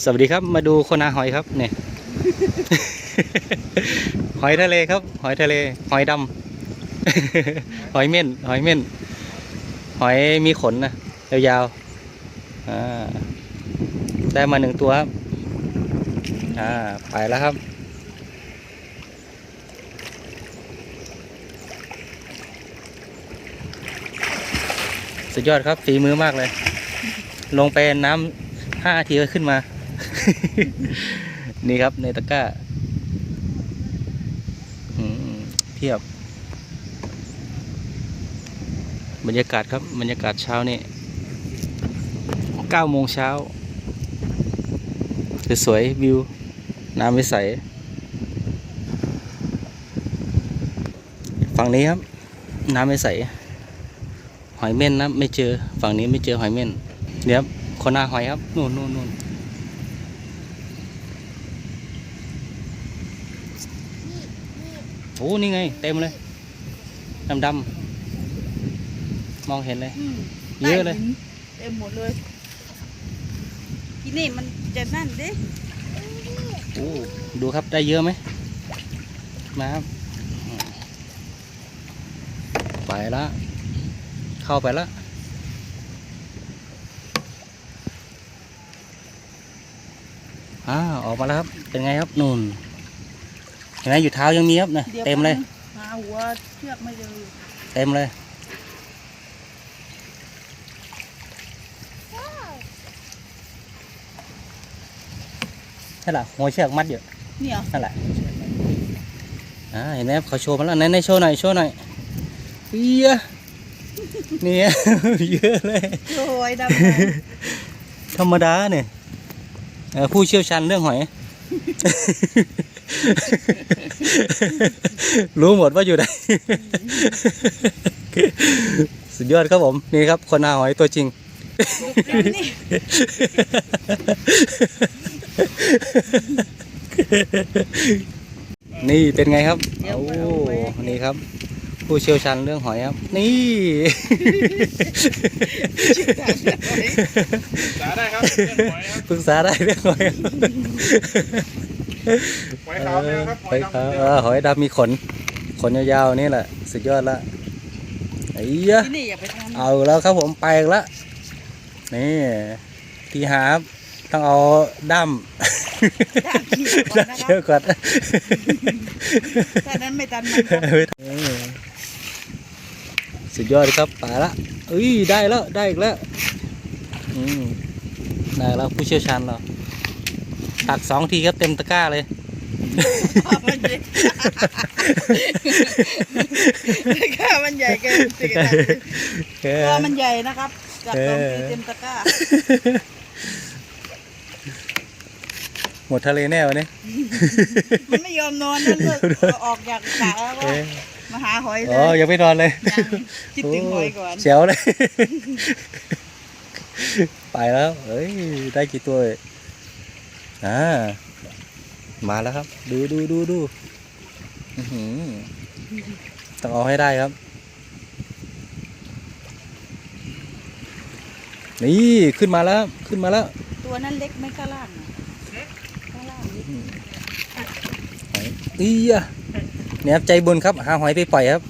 สวัสดีครับมาดูคนหาหอยครับเนี่ยหอยทะเลครับ หอยทะเล หอยดำหอยเม่น หอยเม่น หอยมีขนนะยาวๆได้มาหนึ่งตัวครับอ่าไปแล้วครับสุดยอดครับฝีมือมากเลย ลงไปน้ำห้าทีก็ขึ้นมา นี่ครับในตะกร้าเพียบบรรยากาศครับบรรยากาศเช้านี่เก้าโมงเช้าสวยวิว น้ำไม่ใส ฝั่งนี้ครับ น้ำไม่ใส หอยเม่นนะไม่เจอ ฝั่งนี้ไม่เจอหอยเม่นเดี๋ยวครับคนหน้าหอยครับ นู่นนู่นนู่น โอ้นี่ไง เต็มเลยดำดำๆมองเห็นเลยมเยอะเลยใต้หินเต็มหมดเลยที่นี่มันจะนั่นดิโอ้ดูครับได้เยอะไหมมาครับไปละเข้าไปละอ้าวออกมาแล้วครับ เป็นไงครับ นู่น เห็นไหมอยู่เท้ายังมีครับนะดี๋ยวเต็มเลยหาหัวเชือกไม่เจออยู่เต็มเลยนั่นแหละหัวเชือกมัดอยู่เนี่ยนั่นแหละอ่าเห็นไหมครับเขาโชว์มาแล้วไหนไหนโชว์หน่อยโชว์หน่อยเอียเนี่ยเยอะเลยโอ้ยดำไปธรรมดาเนี่ยเอ่อผู้เชี่ยวชาญเรื่องหอย รู้หมดว่าอยู่ไหนสุดยอดครับผม นี่ครับ คนหาหอยตัวจริง นี่นี่เป็นไงครับเดี๋ยวโอ้มาเอาไว้นี่ครับ ผู้เชี่ยวชาญเรื่องหอยครับ นี่สาได้ครับ เรื่องหอยครับปรึกษาได้เรื่องหอยครับ หอยขาวเนี่ยครับหหออยยดำขาวเนี่ยเออหอยดำมีขน ขนยาวๆนี่แหละ สุดยอดละไอ้ยะที่นี่อย่าไปทำเอาแล้วครับผมไปอีกแล้วนี่ทีหาครับต้องเอาด้ามด้ามขี้ก่อนนะคเชืรัอบกก่อนถ้านั้นไม่ตันมันครับเออสุดยอดครับไปละเอ้ยได้แล้วได้อีกแล้วอืมได้แล้วผู้เชี่ยวชาญเรา ตักสองทีครับเต็มตะกร้าเลยมันใหญ่ข้ามันใหญ่เกินสิครับเออตัวมันใหญ่นะครับจากสองเออทีเต็มตะกร้า หมดทะเลแน่วันนี้ มันไม่ยอมนอนนั่นเลยเอาออกจากสระแล้วก็เออมาหาหอยเลอ๋อยยังไม่นอนเลยยังคิดถึงหอยก่อนเฉียวเลย ไปแล้วเอ้ย ได้กี่ตัวเอ่ย อ่ามาแล้วครับ ดูดูดูดูอื้อหือต้องเอาให้ได้ครับ นี่ขึ้นมาแล้วขึ้นมาแล้ว ตัวนั้นเล็กไหม่ข้างล่างน่ะข้างล่างนี่อีอะเนี่ยครับใจบุญครับ หาหอยไปปล่อยครับ